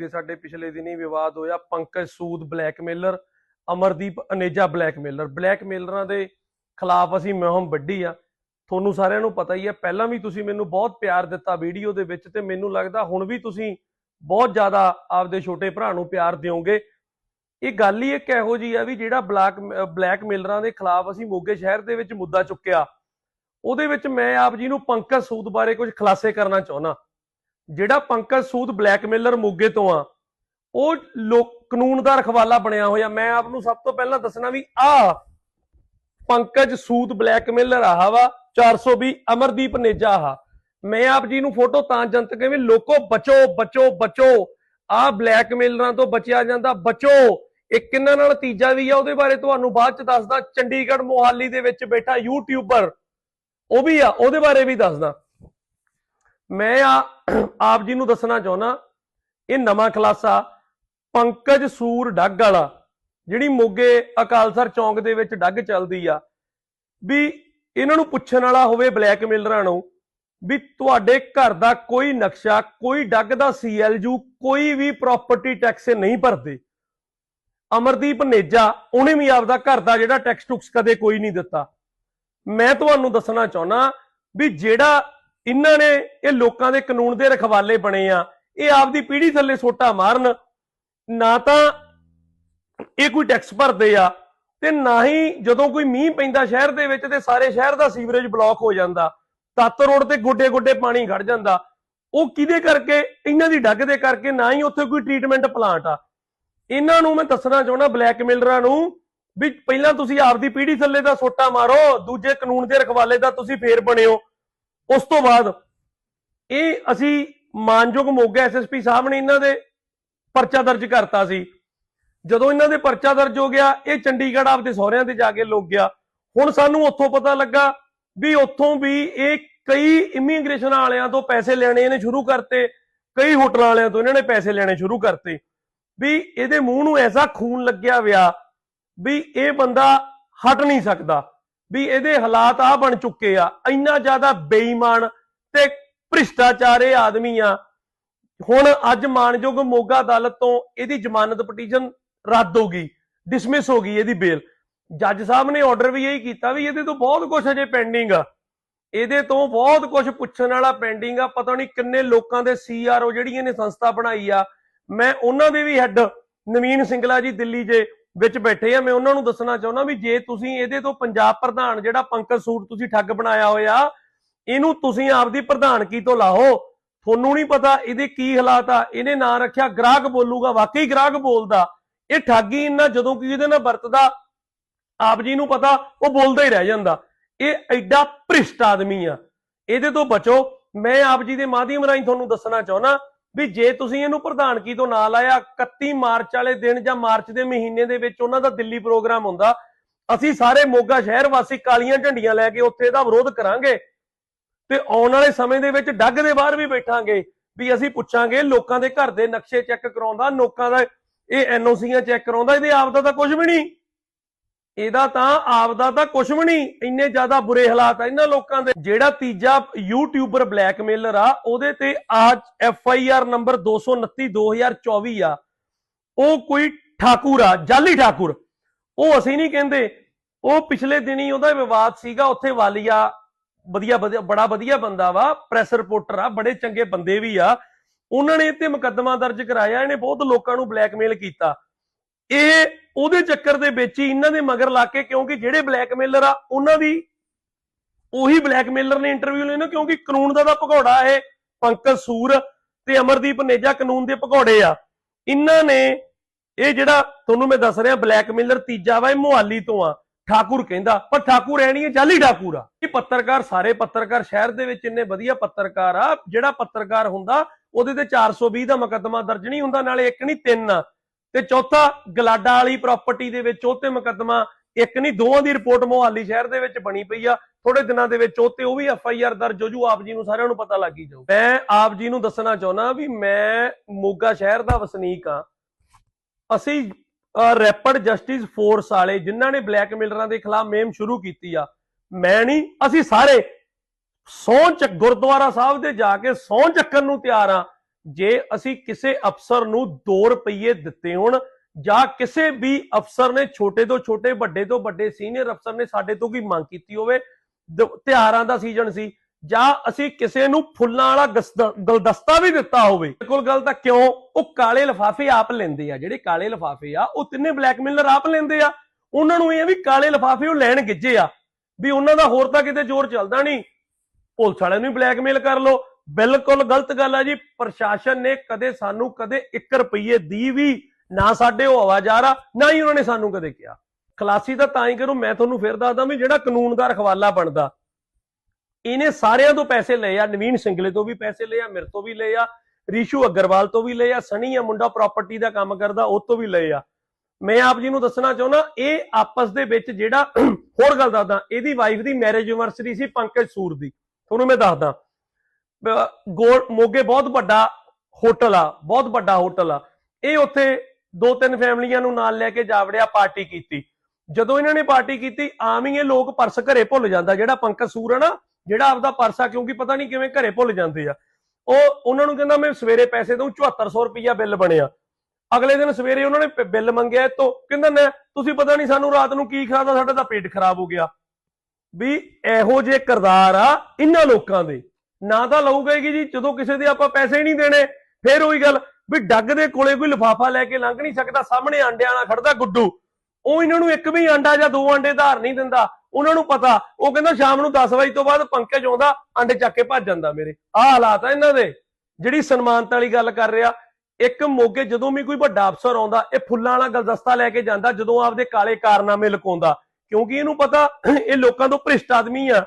ਮੋਗੇ ਸਾਡੇ ਪਿਛਲੇ ਦਿਨੀ ਵਿਵਾਦ ਹੋਇਆ ਪੰਕਜ ਸੂਦ ਬਲੈਕਮੇਲਰ ਅਮਰਦੀਪ ਅਨੇਜਾ ਬਲੈਕਮੇਲਰ ਬਲੈਕਮੇਲਰਾਂ ਦੇ ਖਿਲਾਫ ਅਸੀਂ ਮੁਹਿੰਮ ਵੱਢੀ ਆ। ਤੁਹਾਨੂੰ ਸਾਰਿਆਂ ਨੂੰ ਪਤਾ ਹੀ ਹੈ ਪਹਿਲਾਂ ਵੀ ਤੁਸੀਂ ਮੈਨੂੰ ਬਹੁਤ ਪਿਆਰ ਦਿੱਤਾ ਵੀਡੀਓ ਦੇ ਵਿੱਚ ਤੇ ਮੈਨੂੰ ਲੱਗਦਾ ਹੁਣ ਵੀ ਤੁਸੀਂ ਬਹੁਤ ਜ਼ਿਆਦਾ ਆਪਦੇ ਛੋਟੇ ਭਰਾ ਨੂੰ ਪਿਆਰ ਦਿਓਗੇ। ਇਹ ਗੱਲ ਹੀ ਇੱਕ ਇਹੋ ਜੀ ਆ ਵੀ ਜਿਹੜਾ ਬਲੈਕ ਬਲੈਕਮੇਲਰਾਂ ਦੇ ਖਿਲਾਫ ਅਸੀਂ ਮੋਗੇ ਸ਼ਹਿਰ ਦੇ ਵਿੱਚ ਮੁੱਦਾ ਚੁੱਕਿਆ। ਉਹਦੇ ਵਿੱਚ ਮੈਂ ਆਪ ਜੀ ਨੂੰ ਪੰਕਜ ਸੂਦ ਬਾਰੇ ਕੁਝ ਖੁਲਾਸੇ ਕਰਨਾ ਚਾਹੁੰਦਾ। ਜਿਹੜਾ ਪੰਕਜ ਸੂਦ ਬਲੈਕਮੇਲਰ ਮੋਗੇ ਤੋਂ ਆ, ਉਹ ਲੋਕ, ਕਾਨੂੰਨ ਦਾ ਰਖਵਾਲਾ ਬਣਿਆ ਹੋਇਆ। ਮੈਂ ਆਪ ਨੂੰ ਸਭ ਤੋਂ ਪਹਿਲਾਂ ਦੱਸਣਾ ਵੀ ਆ ਪੰਕਜ ਸੂਦ ਬਲੈਕਮੇਲਰ ਆਹ ਵਾ 420 ਅਮਰਦੀਪ ਨੇਜਾ ਆਹ। ਮੈਂ ਆਪ ਜੀ ਨੂੰ ਫੋਟੋ ਤਾਂ ਜਨਤਕ ਵੀ ਲੋਕੋ ਬਚੋ ਬਚੋ ਬਚੋ। ਆ ਬਲੈਕਮੇਲਰਾਂ ਤੋਂ ਬਚਿਆ ਜਾਂਦਾ, ਬਚੋ। ਇੱਕ ਕਿੰਨਾ ਨਾਲ ਤੀਜਾ ਵੀ ਆ, ਉਹਦੇ ਬਾਰੇ ਤੁਹਾਨੂੰ ਬਾਅਦ ਚ ਦੱਸਦਾ। ਚੰਡੀਗੜ੍ਹ ਮੋਹਾਲੀ ਦੇ ਵਿੱਚ ਬੈਠਾ ਯੂਟਿਊਬਰ ਉਹ ਵੀ ਆ, ਉਹਦੇ ਬਾਰੇ ਵੀ ਦੱਸਦਾ। ਮੈਂ ਆ ਆਪ ਜੀ ਨੂੰ ਦੱਸਣਾ ਚਾਹੁੰਦਾ ਇਹ ਨਵਾਂ ਖਲਾਸਾ ਪੰਕਜ ਸੂਰ ਡੱਗ ਵਾਲਾ, ਜਿਹੜੀ ਮੋਗੇ ਅਕਾਲਸਰ ਚੌਂਕ ਦੇ ਵਿੱਚ ਡੱਗ ਚੱਲਦੀ ਆ, ਵੀ ਇਹਨਾਂ ਨੂੰ ਪੁੱਛਣ ਵਾਲਾ ਹੋਵੇ ਬਲੈਕਮੇਲਰਾਂ ਨੂੰ, ਵੀ ਤੁਹਾਡੇ ਘਰ ਦਾ ਕੋਈ ਨਕਸ਼ਾ, ਕੋਈ ਡੱਗ ਦਾ ਸੀਐਲਯੂ ਕੋਈ ਵੀ ਪ੍ਰਾਪਰਟੀ ਟੈਕਸ ਨਹੀਂ ਭਰਦੇ। ਅਮਰਦੀਪ ਨੇਜਾ, ਉਹਨੇ ਵੀ ਆਪਦਾ ਘਰ ਦਾ ਜਿਹੜਾ ਟੈਕਸ ਟੁਕਸ ਕਦੇ ਕੋਈ ਨਹੀਂ ਦਿੱਤਾ। ਮੈਂ ਤੁਹਾਨੂੰ ਦੱਸਣਾ ਚਾਹੁੰਦਾ ਵੀ ਜਿਹੜਾ ਇਹਨਾਂ ਨੇ ਇਹ ਲੋਕਾਂ ਦੇ ਕਾਨੂੰਨ ਦੇ ਰਖਵਾਲੇ ਬਣੇ ਆ। ਇਹ ਆਪਦੀ ਪੀੜ੍ਹੀ ਥੱਲੇ ਸੋਟਾ ਮਾਰਨ, ਨਾ ਤਾਂ ਇਹ ਕੋਈ ਟੈਕਸ ਭਰਦੇ ਆ ਤੇ ਨਾ ਹੀ ਜਦੋਂ ਕੋਈ ਮੀਂਹ ਪੈਂਦਾ ਸ਼ਹਿਰ ਦੇ ਵਿੱਚ ਤੇ ਸਾਰੇ ਸ਼ਹਿਰ ਦਾ ਸੀਵਰੇਜ ਬਲੌਕ ਹੋ ਜਾਂਦਾ, ਤੱਤ ਰੋਡ ਤੇ ਗੋਡੇ ਗੋਡੇ ਪਾਣੀ ਖੜ ਜਾਂਦਾ। ਉਹ ਕਿਹਦੇ ਕਰਕੇ? ਇਹਨਾਂ ਦੀ ਡੱਗ ਦੇ ਕਰਕੇ, ਨਾ ਹੀ ਉੱਥੇ ਕੋਈ ਟ੍ਰੀਟਮੈਂਟ ਪਲਾਂਟ ਆ। ਇਹਨਾਂ ਨੂੰ ਮੈਂ ਦੱਸਣਾ ਚਾਹੁੰਦਾ ਬਲੈਕਮੇਲਰਾਂ ਨੂੰ ਵੀ ਪਹਿਲਾਂ ਤੁਸੀਂ ਆਪਦੀ ਪੀੜ੍ਹੀ ਥੱਲੇ ਦਾ ਸੋਟਾ ਮਾਰੋ, ਦੂਜੇ ਕਾਨੂੰਨ ਦੇ ਰਖਵਾਲੇ ਦਾ ਤੁਸੀਂ ਫੇਰ ਬਣਿਓ। ਉਸ ਤੋਂ ਬਾਅਦ ਇਹ ਅਸੀਂ ਮਾਨਯੋਗ ਮੋਗਾ ਐਸਐਸਪੀ ਸਾਹਿਬ ਨੇ ਇਹਨਾਂ ਦੇ ਪਰਚਾ ਦਰਜ ਕਰਤਾ ਸੀ। ਜਦੋਂ ਇਹਨਾਂ ਦੇ ਪਰਚਾ ਦਰਜ ਹੋ ਗਿਆ, ਇਹ ਚੰਡੀਗੜ੍ਹ ਆਪਦੇ ਸਹੁਰਿਆਂ ਤੇ ਜਾ ਕੇ ਲੁਕ ਗਿਆ। ਹੁਣ ਸਾਨੂੰ ਉੱਥੋਂ ਪਤਾ ਲੱਗਾ ਵੀ ਉੱਥੋਂ ਵੀ ਇਹ ਕਈ ਇਮੀਗ੍ਰੇਸ਼ਨ ਵਾਲਿਆਂ ਤੋਂ ਪੈਸੇ ਲੈਣੇ ਇਹਨੇ ਸ਼ੁਰੂ ਕਰਤੇ, ਕਈ ਹੋਟਲਾਂ ਵਾਲਿਆਂ ਤੋਂ ਇਹਨਾਂ ਨੇ ਪੈਸੇ ਲੈਣੇ ਸ਼ੁਰੂ ਕਰਤੇ। ਵੀ ਇਹਦੇ ਮੂੰਹ ਨੂੰ ਐਸਾ ਖੂਨ ਲੱਗਿਆ ਵਿਆ ਵੀ ਇਹ ਬੰਦਾ ਹਟ ਨਹੀਂ ਸਕਦਾ। ਵੀ ਇਹਦੇ ਹਾਲਾਤ ਆ ਬਣ ਚੁੱਕੇ ਆ, ਇੰਨਾ ਜ਼ਿਆਦਾ ਬੇਈਮਾਨ ਤੇ ਭ੍ਰਿਸ਼ਟਾਚਾਰੇ ਆਦਮੀ ਆ। ਹੁਣ ਅੱਜ ਮਾਨਯੋਗ ਮੋਗਾ ਅਦਾਲਤ ਤੋਂ ਇਹਦੀ ਜ਼ਮਾਨਤ ਪਟੀਸ਼ਨ ਰੱਦ ਹੋ ਗਈ ਡਿਸਮਿਸ ਹੋ ਗਈ ਇਹਦੀ ਬੇਲ ਜੱਜ ਸਾਹਿਬ ਨੇ ਆਰਡਰ ਵੀ ਇਹੀ ਕੀਤਾ ਵੀ ਇਹਦੇ ਤੋਂ ਬਹੁਤ ਕੁਝ ਅਜੇ ਪੈਂਡਿੰਗ ਆ। ਇਹਦੇ ਤੋਂ ਬਹੁਤ ਕੁਝ ਪੁੱਛਣ ਵਾਲਾ ਪੈਂਡਿੰਗ ਆ, ਪਤਾ ਨਹੀਂ ਕਿੰਨੇ ਲੋਕਾਂ ਦੇ ਸੀਆਰਓ ਜਿਹੜੀ ਇਹਨੇ ਸੰਸਥਾ ਬਣਾਈ ਆ। ਮੈਂ ਉਹਨਾਂ ਦੇ ਵੀ ਹੈੱਡ ਨਵੀਨ ਸਿੰਗਲਾ ਜੀ ਦਿੱਲੀ ਜੇ ਵਿੱਚ ਬੈਠੇ ਆ, ਮੈਂ ਉਹਨਾਂ ਨੂੰ ਦੱਸਣਾ ਚਾਹੁੰਦਾ ਵੀ ਜੇ ਤੁਸੀਂ ਇਹਦੇ ਤੋਂ ਪੰਜਾਬ ਪ੍ਰਧਾਨ ਜਿਹੜਾ ਪੰਕਜ ਸੂਟ ਤੁਸੀਂ ਠੱਗ ਬਣਾਇਆ ਹੋਇਆ, ਇਹਨੂੰ ਤੁਸੀਂ ਆਪਦੀ ਪ੍ਰਧਾਨਗੀ ਤੋਂ ਲਾਹੋ। ਤੁਹਾਨੂੰ ਨਹੀਂ ਪਤਾ ਇਹਦੇ ਕੀ ਹਾਲਾਤ ਆ, ਇਹਨੇ ਨਾਂ ਰੱਖਿਆ ਗ੍ਰਾਹਕ ਬੋਲੂਗਾ, ਵਾਕਈ ਗ੍ਰਾਹਕ ਬੋਲਦਾ। ਇਹ ਠੱਗੀ ਇੰਨਾ ਜਦੋਂ ਕਿ ਇਹਦੇ ਨਾਲ ਵਰਤਦਾ, ਆਪ ਜੀ ਨੂੰ ਪਤਾ, ਉਹ ਬੋਲਦਾ ਹੀ ਰਹਿ ਜਾਂਦਾ। ਇਹ ਐਡਾ ਭ੍ਰਿਸ਼ਟ ਆਦਮੀ ਆ। ਇਹਦੇ ਤੋਂ ਬਚੋ। ਮੈਂ ਆਪ ਜੀ ਦੇ ਮਾਧਿਅਮ ਰਾਹੀਂ ਤੁਹਾਨੂੰ ਦੱਸਣਾ ਚਾਹੁੰਦਾ ਵੀ ਜੇ ਤੁਸੀਂ ਇਹਨੂੰ ਪ੍ਰਧਾਨਗੀ ਤੋਂ ਨਾ ਲਾਇਆ 31 ਮਾਰਚ ਵਾਲੇ ਦਿਨ ਜਾਂ ਮਾਰਚ ਦੇ ਮਹੀਨੇ ਦੇ ਵਿੱਚ ਉਹਨਾਂ ਦਾ ਦਿੱਲੀ ਪ੍ਰੋਗਰਾਮ ਹੁੰਦਾ, ਅਸੀਂ ਸਾਰੇ ਮੋਗਾ ਸ਼ਹਿਰ ਵਾਸੀ ਕਾਲੀਆਂ ਝੰਡੀਆਂ ਲੈ ਕੇ ਉੱਥੇ ਇਹਦਾ ਵਿਰੋਧ ਕਰਾਂਗੇ ਤੇ ਆਉਣ ਵਾਲੇ ਸਮੇਂ ਦੇ ਵਿੱਚ ਡੱਗ ਦੇ ਬਾਹਰ ਵੀ ਬੈਠਾਂਗੇ ਵੀ ਅਸੀਂ ਪੁੱਛਾਂਗੇ ਲੋਕਾਂ ਦੇ ਘਰ ਦੇ ਨਕਸ਼ੇ ਚੈੱਕ ਕਰਾਉਂਦਾ, ਲੋਕਾਂ ਦਾ ਇਹ ਐਨਓਸੀਆਂ ਚੈੱਕ ਕਰਾਉਂਦਾ, ਇਹਦੇ ਆਪ ਦਾ ਤਾਂ ਕੁਝ ਵੀ ਨਹੀਂ। ਇਹਦਾ ਤਾਂ ਆਪਦਾ ਤਾਂ ਕੁਛ ਵੀ ਨਹੀਂ, ਇੰਨੇ ਜ਼ਿਆਦਾ ਬੁਰੇ ਹਾਲਾਤ ਆ ਇਹਨਾਂ ਲੋਕਾਂ ਦੇ। ਜਿਹੜਾ ਤੀਜਾ ਯੂਟਿਊਬਰ ਬਲੈਕਮੇਲਰ ਆ, ਉਹਦੇ ਤੇ ਆ ਐਫ ਆਈ ਆਰ ਨੰਬਰ 229 2024 ਆ। ਉਹ ਕੋਈ ਠਾਕੁਰ ਆ, ਜਾਲੀ ਠਾਕੁਰ। ਉਹ ਅਸੀਂ ਨਹੀਂ ਕਹਿੰਦੇ। ਉਹ ਪਿਛਲੇ ਦਿਨੀ ਉਹਦਾ ਵਿਵਾਦ ਸੀਗਾ, ਉੱਥੇ ਵਾਲੀਆ, ਵਧੀਆ ਵਧੀਆ, ਬੜਾ ਵਧੀਆ ਬੰਦਾ ਵਾ ਪ੍ਰੈਸ ਰਿਪੋਰਟਰ ਆ, ਬੜੇ ਚੰਗੇ ਬੰਦੇ ਵੀ ਆ। ਉਹਨਾਂ ਨੇ ਤੇ ਮੁਕੱਦਮਾ ਦਰਜ ਕਰਾਇਆ, ਇਹਨੇ ਬਹੁਤ ਲੋਕਾਂ ਨੂੰ ਬਲੈਕਮੇਲ ਕੀਤਾ। ਇਹ ਉਹਦੇ ਚੱਕਰ ਦੇ ਵਿੱਚ ਹੀ ਇਹਨਾਂ ਦੇ ਮਗਰ ਲਾ ਕੇ, ਕਿਉਂਕਿ ਜਿਹੜੇ ਬਲੈਕਮੇਲਰ ਆ, ਉਹਨਾਂ ਦੀ ਉਹੀ ਬਲੈਕਮੇਲਰ ਨੇ ਇੰਟਰਵਿਊ ਲੈਣਾ, ਕਿਉਂਕਿ ਕਾਨੂੰਨ ਦਾ ਤਾਂ ਭਗੌੜਾ ਇਹ ਪੰਕਜ ਸੂਰ ਤੇ ਅਮਰਦੀਪ ਨੇਜਾ ਕਾਨੂੰਨ ਦੇ ਭਗੌੜੇ ਆ। ਇਹਨਾਂ ਨੇ ਇਹ ਜਿਹੜਾ ਤੁਹਾਨੂੰ ਮੈਂ ਦੱਸ ਰਿਹਾ, ਬਲੈਕਮੇਲਰ ਤੀਜਾ ਵਾ, ਇਹ ਮੁਹਾਲੀ ਤੋਂ ਆ। ਠਾਕੁਰ ਕਹਿੰਦਾ, ਪਰ ਠਾਕੁਰ ਐ ਨਹੀਂ ਇਹ ਜਾਲੀ ਠਾਕੁਰ ਆ। ਇਹ ਪੱਤਰਕਾਰ, ਸਾਰੇ ਪੱਤਰਕਾਰ ਸ਼ਹਿਰ ਦੇ ਵਿੱਚ ਇੰਨੇ ਵਧੀਆ ਪੱਤਰਕਾਰ ਆ, ਜਿਹੜਾ ਪੱਤਰਕਾਰ ਹੁੰਦਾ, ਉਹਦੇ ਤੇ 420 ਦਾ ਮੁਕੱਦਮਾ ਦਰਜ ਨਹੀਂ ਹੁੰਦਾ, ਨਾਲੇ ਇੱਕ ਨਹੀਂ ਤਿੰਨ ਆ। ਤੇ ਚੌਥਾ, ਗਲਾਡਾ ਵਾਲੀ ਪ੍ਰਾਪਰਟੀ ਦੇ ਵਿੱਚ ਉਹ ਤੇ ਮੁਕੱਦਮਾ, ਇੱਕ ਨਹੀਂ, ਦੋਵਾਂ ਦੀ ਰਿਪੋਰਟ ਮੋਹਾਲੀ ਸ਼ਹਿਰ ਦੇ ਵਿੱਚ ਬਣੀ ਪਈ ਆ। ਥੋੜੇ ਦਿਨਾਂ ਦੇ ਵਿੱਚ ਉਹ ਤੇ ਉਹ ਵੀ ਐਫ ਆਈ ਆਰ ਦਰਜ ਹੋ ਜੂ, ਆਪ ਜੀ ਨੂੰ ਸਾਰਿਆਂ ਨੂੰ ਪਤਾ ਲੱਗ ਹੀ ਜਾਊ। ਮੈਂ ਆਪ ਜੀ ਨੂੰ ਦੱਸਣਾ ਚਾਹੁੰਦਾ ਵੀ ਮੈਂ ਮੋਗਾ ਸ਼ਹਿਰ ਦਾ ਵਸਨੀਕ ਆ। ਅਸੀਂ ਰੈਪਿਡ ਜਸਟਿਸ ਫੋਰਸ ਵਾਲੇ ਜਿਨ੍ਹਾਂ ਨੇ ਬਲੈਕਮੇਲਰਾਂ ਦੇ ਖਿਲਾਫ ਮੇਮ ਸ਼ੁਰੂ ਕੀਤੀ ਆ, ਮੈਂ ਨਹੀਂ, ਅਸੀਂ ਸਾਰੇ ਸੌਂ ਚ ਗੁਰਦੁਆਰਾ ਸਾਹਿਬ ਦੇ ਜਾ ਕੇ ਸੌਂ ਚੱਕਣ ਨੂੰ ਤਿਆਰ ਆ। ਜੇ ਅਸੀਂ ਕਿਸੇ ਅਫਸਰ ਨੂੰ 2 ਰੁਪਏ ਦਿੱਤੇ ਹੋਣ ਜਾਂ ਕਿਸੇ ਵੀ ਅਫਸਰ ਨੇ ਛੋਟੇ ਤੋਂ ਛੋਟੇ, ਵੱਡੇ ਤੋਂ ਵੱਡੇ, ਸੀਨੀਅਰ ਅਫਸਰ ਨੇ ਸਾਡੇ ਤੋਂ ਕੋਈ ਮੰਗ ਕੀਤੀ ਹੋਵੇ, ਦ- ਤਿਉਹਾਰਾਂ ਦਾ ਸੀਜ਼ਨ ਸੀ ਜਾਂ ਅਸੀਂ ਕਿਸੇ ਨੂੰ ਫੁੱਲਾਂ ਵਾਲਾ ਗਸਦਾ- ਗੁਲਦਸਤਾ ਵੀ ਦਿੱਤਾ ਹੋਵੇ ਬਿਲਕੁਲ ਗੱਲ ਤਾਂ ਕਿਉਂ? ਉਹ ਕਾਲੇ ਲਿਫਾਫੇ ਆਪ ਲੈਂਦੇ ਆ, ਜਿਹੜੇ ਕਾਲੇ ਲਿਫਾਫੇ ਆ, ਉਹ ਤਿੰਨੇ ਬਲੈਕਮੇਲਰ ਆਪ ਲੈਂਦੇ ਆ। ਉਹਨਾਂ ਨੂੰ ਇਹ ਵੀ ਕਾਲੇ ਲਿਫਾਫੇ ਉਹ ਲੈਣ ਗਿੱਜੇ ਆ, ਵੀ ਉਹਨਾਂ ਦਾ ਹੋਰ ਤਾਂ ਕਿਤੇ ਜ਼ੋਰ ਚੱਲਦਾ ਨਹੀਂ। ਪੁਲਿਸ ਵਾਲਿਆਂ ਨੂੰ ਬਲੈਕਮੇਲ ਕਰ ਲਓ। ਬਿਲਕੁਲ ਗਲਤ ਗੱਲ ਆ ਜੀ। ਪ੍ਰਸ਼ਾਸਨ ਨੇ ਕਦੇ ਸਾਨੂੰ ਕਦੇ 1 ਰੁਪਏ ਦੀ ਵੀ ਨਾ ਸਾਡੇ ਉਹ ਆਵਾਜ਼ ਆ ਨਾ ਹੀ ਉਹਨਾਂ ਨੇ ਸਾਨੂੰ ਕਦੇ ਕਿਹਾ। ਖਲਾਸੀ ਤਾਂ ਤਾਂ ਹੀ ਕਰੋ, ਮੈਂ ਤੁਹਾਨੂੰ ਫਿਰ ਦੱਸਦਾ ਵੀ ਜਿਹੜਾ ਕਾਨੂੰਨ ਦਾ ਰਖਵਾਲਾ ਬਣਦਾ, ਇਹਨੇ ਸਾਰਿਆਂ ਤੋਂ ਪੈਸੇ ਲਏ ਆ, ਨਵੀਨ ਸਿੰਗਲੇ ਤੋਂ ਵੀ ਪੈਸੇ ਲਏ ਆ, ਮੇਰੇ ਤੋਂ ਵੀ ਲਏ ਆ, ਰੀਸ਼ੂ ਅਗਰਵਾਲ ਤੋਂ ਵੀ ਲਏ ਆ, ਸਣੀ ਆ ਮੁੰਡਾ ਪ੍ਰਾਪਰਟੀ ਦਾ ਕੰਮ ਕਰਦਾ, ਉਹ ਤੋਂ ਵੀ ਲਏ ਆ। ਮੈਂ ਆਪ ਜੀ ਨੂੰ ਦੱਸਣਾ ਚਾਹੁੰਦਾ ਇਹ ਆਪਸ ਦੇ ਵਿੱਚ ਜਿਹੜਾ, ਹੋਰ ਗੱਲ ਦੱਸਦਾ, ਇਹਦੀ ਵਾਈਫ ਦੀ ਮੈਰਿਜ ਐਨਵਰਸਰੀ ਸੀ ਪੰਕਜ ਸੂਰ ਦੀ। ਤੁਹਾਨੂੰ ਮੈਂ ਦੱਸਦਾ ਗੋਲ ਮੋਗੇ ਬਹੁਤ ਵੱਡਾ ਹੋਟਲ ਆ, ਬਹੁਤ ਵੱਡਾ ਹੋਟਲ ਆ। ਇਹ ਉੱਥੇ ਦੋ ਤਿੰਨ ਫੈਮਲੀਆਂ ਨੂੰ ਨਾਲ ਲੈ ਕੇ ਜਾਵੜਿਆ ਪਾਰਟੀ ਕੀਤੀ। ਜਦੋਂ ਇਹਨਾਂ ਨੇ ਪਾਰਟੀ ਕੀਤੀ, ਆਮ ਹੀ ਇਹ ਲੋਕ ਪਰਸ ਘਰੇ ਭੁੱਲ ਜਾਂਦਾ, ਜਿਹੜਾ ਪੰਕਜ ਸੂਰ ਆ ਨਾ, ਜਿਹੜਾ ਆਪਦਾ ਪਰਸ ਆ, ਕਿਉਂਕਿ ਪਤਾ ਨਹੀਂ ਕਿਵੇਂ ਘਰੇ ਭੁੱਲ ਜਾਂਦੇ ਆ। ਉਹ, ਉਹਨਾਂ ਨੂੰ ਕਹਿੰਦਾ, ਮੈਂ ਸਵੇਰੇ ਪੈਸੇ ਦਊਂ 7400 ਰੁਪਈਆ ਬਿੱਲ ਬਣਿਆ। ਅਗਲੇ ਦਿਨ ਸਵੇਰੇ ਉਹਨਾਂ ਨੇ ਬਿੱਲ ਮੰਗਿਆ ਤੋਂ ਕਹਿੰਦਾ, ਨਾ, ਤੁਸੀਂ ਪਤਾ ਨਹੀਂ ਸਾਨੂੰ ਰਾਤ ਨੂੰ ਕੀ ਖਾਦਾ ਸਾਡਾ ਤਾਂ ਪੇਟ ਖਰਾਬ ਹੋ ਗਿਆ। ਵੀ ਇਹੋ ਜੇ ਕਿਰਦਾਰ ਆ ਇਹਨਾਂ ਲੋਕਾਂ ਦੇ। ਨਾ ਤਾਂ ਲਊਗਾਗੀ ਜੀ, ਜਦੋਂ ਕਿਸੇ ਦੇ ਆਪਾਂ ਪੈਸੇ ਨਹੀਂ ਦੇਣੇ, ਫੇਰ ਉਹੀ ਗੱਲ, ਵੀ ਡੱਗ ਦੇ ਕੋਲੇ ਕੋਈ ਲਿਫਾਫਾ ਲੈ ਕੇ ਲੰਘ ਨਹੀਂ ਸਕਦਾ, ਸਾਹਮਣੇ ਆਂਡਿਆਂ ਨਾਲ ਖੜਦਾ ਗੁੱਡੂ। ਉਹ ਇਹਨਾਂ ਨੂੰ ਇੱਕ ਵੀ ਆਂਡਾ ਜਾਂ ਦੋ ਆਂਡੇ ਧਾਰ ਨਹੀਂ ਦਿੰਦਾ, ਉਹਨਾਂ ਨੂੰ ਪਤਾ, ਉਹ ਕਹਿੰਦਾ ਸ਼ਾਮ ਨੂੰ 10 ਵਜੇ ਤੋਂ ਬਾਅਦ ਪੰਕਜ ਆਉਂਦਾ, ਆਂਡੇ ਚੱਕ ਕੇ ਭੱਜ ਜਾਂਦਾ ਮੇਰੇ। ਆਹ ਹਾਲਾਤ ਆ ਇਹਨਾਂ ਦੇ। ਜਿਹੜੀ ਸਨਮਾਨਤਾ ਵਾਲੀ ਗੱਲ ਕਰ ਰਿਹਾ, ਇੱਕ ਮੋਗੇ ਜਦੋਂ ਵੀ ਕੋਈ ਵੱਡਾ ਅਫਸਰ ਆਉਂਦਾ, ਇਹ ਫੁੱਲਾਂ ਵਾਲਾ ਗਲਦਸਤਾ ਲੈ ਕੇ ਜਾਂਦਾ, ਜਦੋਂ ਆਪਦੇ ਕਾਲੇ ਕਾਰਨਾਮੇ ਲੁਕਾਉਂਦਾ। ਕਿਉਂਕਿ ਇਹਨੂੰ ਪਤਾ, ਇਹ ਲੋਕਾਂ ਤੋਂ ਭ੍ਰਿਸ਼ਟ ਆਦਮੀ ਆ।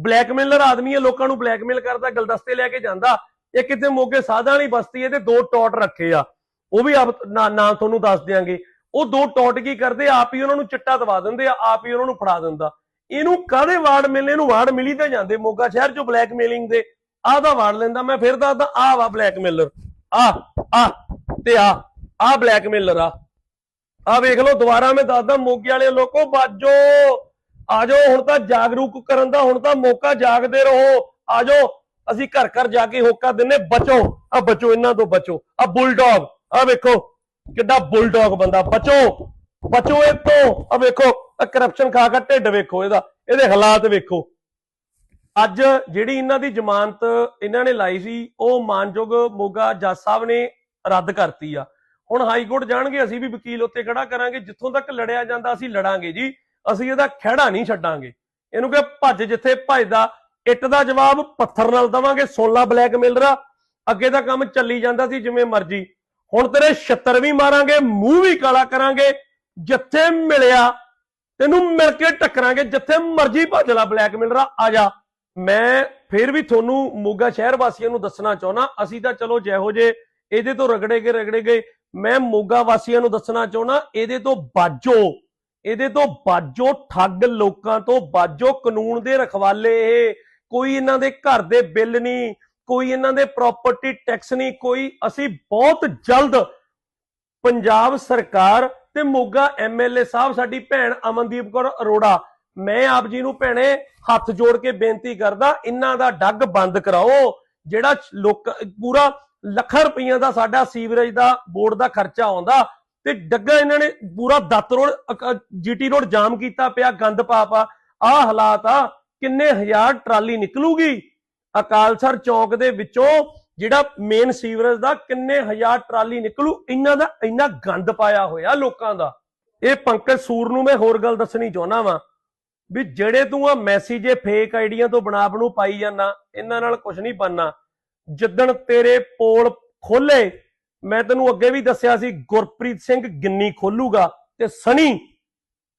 ਬਲੈਕਮੇਲਰ ਆਦਮੀ ਆ ਲੋਕਾਂ ਨੂੰ ਬਲੈਕਮੇਲ ਕਰਦਾ, ਗਲਦਸਤੇ ਲੈ ਕੇ ਜਾਂਦਾ। ਇਹ ਕਿਤੇ ਮੋਗੇ ਸਾਧਾਂ ਵਾਲੀ ਬਸਤੀ ਹੈ ਤੇ ਦੋ ਟੌਟ ਰੱਖੇ ਆ। ਉਹ ਵੀ ਆਪ ਨਾਮ ਤੁਹਾਨੂੰ ਦੱਸ ਦਿਆਂਗੇ। ਉਹ ਦੋ ਟੌਟ ਕੀ ਕਰਦੇ? ਆਪ ਹੀ ਉਹਨਾਂ ਨੂੰ ਚਿੱਟਾ ਦਵਾ ਦਿੰਦੇ ਆ, ਆਪ ਹੀ ਉਹਨਾਂ ਨੂੰ ਫੜਾ ਦਿੰਦਾ। ਇਹਨੂੰ ਕਾਹਦੇ ਵਾਰਡ ਮਿਲਨੇ ਨੂੰ ਵਾਰਡ ਮਿਲੀ ਤੇ ਜਾਂਦੇ ਮੋਗਾ ਸ਼ਹਿਰ ਚੋਂ ਬਲੈਕਮੇਲਿੰਗ ਦੇ। ਆਹ ਦਾ ਵਾਰਡ ਲੈਂਦਾ, ਮੈਂ ਫਿਰ ਦੱਸਦਾ, ਆਹ ਵਾ ਬਲੈਕਮੇਲਰ। ਆ ਆ ਤੇ ਆ ਆ ਬਲੈਕਮੇਲਰ ਆ। ਆ ਵੇਖ ਲਓ, ਦੁਬਾਰਾ ਮੈਂ ਦੱਸਦਾ, ਮੋਗੇ ਵਾਲੇ ਲੋਕੋ, ਬਾਜੋ! ਆਜੋ ਹੁਣ ਤਾਂ ਜਾਗਰੂਕ ਕਰਨ ਦਾ ਹੁਣ ਤਾਂ ਮੌਕਾ ਜਾਗਦੇ ਰਹੋ। ਆਜੋ ਅਸੀਂ ਘਰ ਘਰ ਜਾ ਕੇ ਹੋਕਾ ਦਿੰਨੇ, ਬਚੋ। ਆ ਬਚੋ, ਇਹਨਾਂ ਤੋਂ ਬਚੋ। ਆ ਬੁਲਡੌਗ, ਆ ਵੇਖੋ ਕਿੱਡਾ ਬੁਲਡੌਗ ਬੰਦਾ, ਬਚੋ। ਬਚੋ ਇਹ ਤੋਂ ਆ ਵੇਖੋ, ਆ ਕਰਪਸ਼ਨ ਖਾ ਕੇ ਢਿੱਡ ਵੇਖੋ ਇਹਦਾ। ਇਹਦੇ ਹਾਲਾਤ ਵੇਖੋ। ਅੱਜ ਜਿਹੜੀ ਇਹਨਾਂ ਦੀ ਜ਼ਮਾਨਤ ਇਹਨਾਂ ਨੇ ਲਾਈ ਸੀ, ਉਹ ਮਾਨਯੋਗ ਮੋਗਾ ਜੱਜ ਸਾਹਿਬ ਨੇ ਰੱਦ ਕਰਤੀ ਆ। ਹੁਣ ਹਾਈ ਕੋਰਟ ਜਾਣਗੇ, ਅਸੀਂ ਵੀ ਵਕੀਲ ਉੱਤੇ ਖੜਾ ਕਰਾਂਗੇ। ਜਿੱਥੋਂ ਤੱਕ ਲੜਿਆ ਜਾਂਦਾ, ਅਸੀਂ ਲੜਾਂਗੇ ਜੀ। ਅਸੀਂ ਇਹਦਾ ਖਹਿੜਾ ਨਹੀਂ ਛੱਡਾਂਗੇ। ਇਹਨੂੰ ਕਿ ਭੱਜ ਜਿੱਥੇ ਭੱਜਦਾ, ਇੱਟ ਦਾ ਜਵਾਬ ਪੱਥਰ ਨਾਲ ਦਵਾਂਗੇ 16 ਬਲੈਕਮੇਲਰਾ ਅੱਗੇ ਦਾ ਕੰਮ ਚੱਲੀ ਜਾਂਦਾ ਸੀ ਜਿਵੇਂ ਮਰਜ਼ੀ। ਹੁਣ ਤੇਰੇ ਛੱਤਰ ਵੀ ਮਾਰਾਂਗੇ, ਮੂੰਹ ਵੀ ਕਾਲਾ ਕਰਾਂਗੇ, ਜਿੱਥੇ ਮਿਲਿਆ ਤੈਨੂੰ ਮਿਲ ਕੇ ਟੱਕਰਾਂਗੇ, ਜਿੱਥੇ ਮਰਜ਼ੀ ਭੱਜ ਲੈ ਬਲੈਕਮੇਲਰਾ ਆ ਜਾ। ਮੈਂ ਫਿਰ ਵੀ ਤੁਹਾਨੂੰ ਮੋਗਾ ਸ਼ਹਿਰ ਵਾਸੀਆਂ ਨੂੰ ਦੱਸਣਾ ਚਾਹੁੰਦਾ ਅਸੀਂ ਤਾਂ ਚਲੋ ਜਿਹੋ ਜੇ ਇਹਦੇ ਤੋਂ ਰਗੜੇ ਗਏ ਰਗੜੇ ਗਏ। ਮੈਂ ਮੋਗਾ ਵਾਸੀਆਂ ਨੂੰ ਦੱਸਣਾ ਚਾਹੁੰਦਾ ਇਹਦੇ ਤੋਂ ਬਾਜੋ। ਇਹਦੇ ਤੋਂ ਬਾਜੋ ਠੱਗ ਲੋਕਾਂ ਤੋਂ ਬਾਜੋ ਕਾਨੂੰਨ ਦੇ ਰਖਵਾਲੇ ਇਹ। ਕੋਈ ਇਹਨਾਂ ਦੇ ਘਰ ਦੇ ਬਿੱਲ ਨਹੀਂ, ਕੋਈ ਇਹਨਾਂ ਦੇ ਪ੍ਰਾਪਰਟੀ ਟੈਕਸ ਨਹੀਂ, ਕੋਈ ਅਸੀਂ ਬਹੁਤ ਜਲਦ ਪੰਜਾਬ ਸਰਕਾਰ ਤੇ ਮੋਗਾ ਐਮਐਲਏ ਸਾਹਿਬ, ਸਾਡੀ ਭੈਣ ਅਮਨਦੀਪ ਕੌਰ ਅਰੋੜਾ, ਮੈਂ ਆਪ ਜੀ ਨੂੰ ਭੈਣੇ ਹੱਥ ਜੋੜ ਕੇ ਬੇਨਤੀ ਕਰਦਾ, ਇਹਨਾਂ ਦਾ ਡੱਗ ਬੰਦ ਕਰਾਓ, ਜਿਹੜਾ ਲੋਕ, ਪੂਰਾ ਲੱਖਾਂ ਰੁਪਈਆ ਦਾ ਸਾਡਾ ਸੀਵਰੇਜ ਦਾ ਬੋਰਡ ਦਾ ਖਰਚਾ ਆਉਂਦਾ ਤੇ ਡੱਗਾ ਇਹਨਾਂ ਨੇ ਪੂਰਾ ਦੱਤ ਰੋਡ ਜੀਟੀ ਰੋਡ ਜਾਮ ਕੀਤਾ ਪਿਆ, ਗੰਦ ਪਾ ਪਾ ਆਹ ਹਾਲਾਤ ਆ, ਕਿੰਨੇ ਹਜ਼ਾਰ ਟਰਾਲੀ ਨਿਕਲੂਗੀ? ਅਕਾਲਸਰ ਚੌਕ ਦੇ ਵਿੱਚੋਂ ਜਿਹੜਾ ਮੇਨ ਸੀਵਰੇਜ ਦਾ ਕਿੰਨੇ ਹਜ਼ਾਰ ਟਰਾਲੀ ਨਿਕਲੂ, ਇਹਨਾਂ ਦਾ ਇੰਨਾ ਗੰਦ ਪਾਇਆ ਹੋਇਆ ਲੋਕਾਂ ਦਾ। ਇਹ ਪੰਕਜ ਸੂਰ ਨੂੰ ਮੈਂ ਹੋਰ ਗੱਲ ਦੱਸਣੀ ਚਾਹੁੰਦਾ ਵਾਂ ਵੀ ਜਿਹੜੇ ਤੂੰ ਆ ਮੈਸੇਜ ਫੇਕ ਆਈਡੀਆਂ ਤੋਂ ਬਣਾ ਬਣੂ ਪਾਈ ਜਾਂਦਾ, ਇਹਨਾਂ ਨਾਲ ਕੁਝ ਨਹੀਂ ਬਣਨਾ। ਜਿੱਦਣ ਤੇਰੇ ਪੋਲ ਖੋਲੇ ਮੈਂ ਤੈਨੂੰ ਅੱਗੇ ਵੀ ਦੱਸਿਆ ਸੀ, ਗੁਰਪ੍ਰੀਤ ਸਿੰਘ ਗਿੰਨੀ ਖੋਲੂਗਾ ਤੇ ਸਣੀ।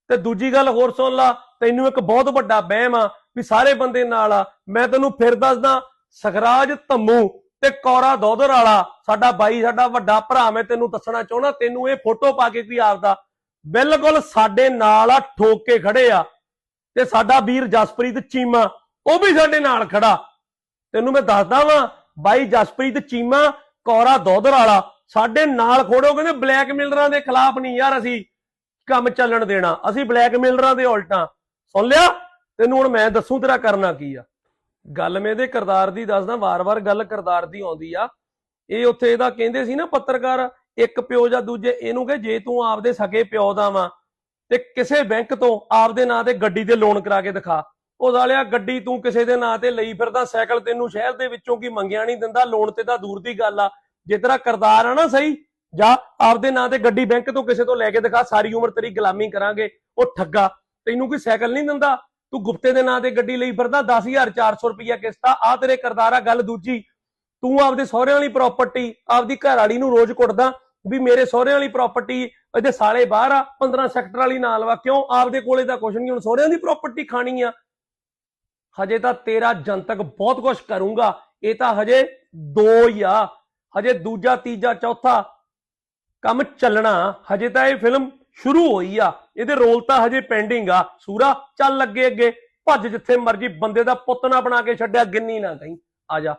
ਤੇ ਦੂਜੀ ਗੱਲ ਹੋਰ ਸੁਣ ਲਾ, ਤੈਨੂੰ ਇੱਕ ਬਹੁਤ ਵੱਡਾ ਵਹਿਮ ਆ ਵੀ ਸਾਰੇ ਬੰਦੇ ਨਾਲ ਆ। ਮੈਂ ਤੈਨੂੰ ਫਿਰ ਦੱਸਦਾ, ਸਖਰਾਜ ਧੰਮੂ ਤੇ ਕੌਰਾ ਦੋਦਰ ਵਾਲਾ, ਸਾਡਾ ਬਾਈ, ਸਾਡਾ ਵੱਡਾ ਭਰਾ, ਮੈਂ ਤੈਨੂੰ ਦੱਸਣਾ ਚਾਹੁੰਦਾ, ਤੈਨੂੰ ਇਹ ਫੋਟੋ ਪਾ ਕੇ ਵੀ ਆਪਦਾ। ਬਿਲਕੁਲ ਸਾਡੇ ਨਾਲ ਆ, ਠੋਕ ਕੇ ਖੜੇ ਆ। ਤੇ ਸਾਡਾ ਵੀਰ ਜਸਪ੍ਰੀਤ ਚੀਮਾ, ਉਹ ਵੀ ਸਾਡੇ ਨਾਲ ਖੜਾ। ਤੈਨੂੰ ਮੈਂ ਦੱਸਦਾ ਵਾਂ, ਬਾਈ ਜਸਪ੍ਰੀਤ ਚੀਮਾ ਕੌਰਾ ਦੋਦਰ ਵਾਲਾ ਸਾਡੇ ਨਾਲ ਖੜੋ ਕਹਿੰਦੇ ਬਲੈਕਮੇਲਰਾਂ ਦੇ ਖਿਲਾਫ ਨਹੀਂ ਯਾਰ ਅਸੀਂ ਕੰਮ ਚੱਲਣ ਦੇਣਾ। ਅਸੀਂ ਬਲੈਕਮੇਲਰਾਂ ਦੇ ਉਲਟਾਂ। ਸੁਣ ਲਿਆ? ਤੈਨੂੰ ਹੁਣ ਮੈਂ ਦੱਸੂ ਤੇਰਾ ਕਰਨਾ ਕੀ ਆ। ਗੱਲ ਮੈਂ ਇਹਦੇ ਕਿਰਦਾਰ ਦੀ ਦੱਸਦਾ, ਵਾਰ-ਵਾਰ ਗੱਲ ਕਿਰਦਾਰ ਦੀ ਆਉਂਦੀ ਆ। ਇਹ ਉੱਥੇ ਇਹਦਾ ਕਹਿੰਦੇ ਸੀ ਨਾ ਪੱਤਰਕਾਰ, ਇੱਕ ਪਿਓ ਜਾਂ ਦੂਜੇ, ਇਹਨੂੰ ਕਹੇ, ਜੇ ਤੂੰ ਆਪਦੇ ਸਕੇ ਪਿਓ ਦਾ ਵਾਂ, ਤੇ ਕਿਸੇ ਬੈਂਕ ਤੋਂ ਆਪਦੇ ਨਾਂ ਤੇ ਗੱਡੀ ਤੇ ਲੋਨ ਕਰਾ ਕੇ ਦਿਖਾ। ਉਹ ਸਾਲਿਆ, ਗੱਡੀ ਤੂੰ ਕਿਸੇ ਦੇ ਨਾਂ ਤੇ ਲਈ ਫਿਰਦਾ, ਸਾਈਕਲ ਤੈਨੂੰ ਸ਼ਹਿਰ ਦੇ ਵਿੱਚੋਂ ਕੀ ਮੰਗਿਆ ਨਹੀਂ ਦਿੰਦਾ ਲੋਨ ਤੇ ਤਾਂ ਦੂਰ ਦੀ ਗੱਲ ਆ। ਜੇ ਤੇਰਾ ਕਰਦਾਰ ਆ ਨਾ ਸਹੀ, ਜਾਂ ਆਪਦੇ ਨਾਂ ਤੇ ਗੱਡੀ ਬੈਂਕ ਤੋਂ ਕਿਸੇ ਤੋਂ ਲੈ ਕੇ ਦਿਖਾ, ਸਾਰੀ ਉਮਰ ਤੇਰੀ ਗੁਲਾਮੀ ਕਰਾਂਗੇ, ਉਹ ਠੱਗਾ, ਤੈਨੂੰ ਕੋਈ ਸਾਈਕਲ ਨਹੀਂ ਦਿੰਦਾ, ਤੂੰ ਗੁਪਤੇ ਦੇ ਨਾਂ ਤੇ ਗੱਡੀ ਲਈ ਫਿਰਦਾ 10400 ਰੁਪਈਆ ਕਿਸ਼ਤਾ ਆ ਤੇਰੇ ਕਰਦਾਰ ਆ, ਗੱਲ ਦੂਜੀ, ਤੂੰ ਆਪਦੇ ਸਹੁਰਿਆਂ ਵਾਲੀ ਪ੍ਰਾਪਰਟੀ ਆਪਦੀ ਘਰ ਵਾਲੀ ਨੂੰ ਰੋਜ਼ ਕੁੱਟਦਾ, ਵੀ ਮੇਰੇ ਸਹੁਰਿਆਂ ਵਾਲੀ ਪ੍ਰਾਪਰਟੀ ਇਹਦੇ ਸਾਲੇ ਬਾਹਰ ਆ 15 ਸੈਕਟਰ ਵਾਲੀ ਨਾਲ ਵਾ, ਕਿਉਂ? ਆਪਦੇ ਕੋਲੇ ਤਾਂ ਕੁਛ ਨਹੀਂ, ਹੁਣ ਸਹੁਰਿਆਂ ਦੀ ਪ੍ਰਾਪਰਟੀ ਖਾਣੀ ਆ। ਹਜੇ ਤਾਂ ਤੇਰਾ ਜਨਤਕ ਬਹੁਤ ਕੁਝ ਕਰੂੰਗਾ, ਇਹ ਤਾਂ ਹਜੇ ਦੋ ਹੀ ਆ। ਹਜੇ ਦੂਜਾ, ਤੀਜਾ, ਚੌਥਾ ਕੰਮ ਚੱਲਣਾ, ਹਜੇ ਤਾਂ ਇਹ ਫਿਲਮ ਸ਼ੁਰੂ ਹੋਈ ਆ। ਇਹਦੇ ਰੋਲ ਤਾਂ ਹਜੇ ਪੈਂਡਿੰਗ ਆ। ਸੂਰਾ, ਚੱਲ ਅੱਗੇ ਅੱਗੇ। ਭੱਜ ਜਿੱਥੇ ਮਰਜ਼ੀ, ਬੰਦੇ ਦਾ ਪੁੱਤ ਨਾ ਬਣਾ ਕੇ ਛੱਡਿਆ, ਗਿੰਨੀ ਨਾ ਕਹੀਂ। ਆ ਜਾ।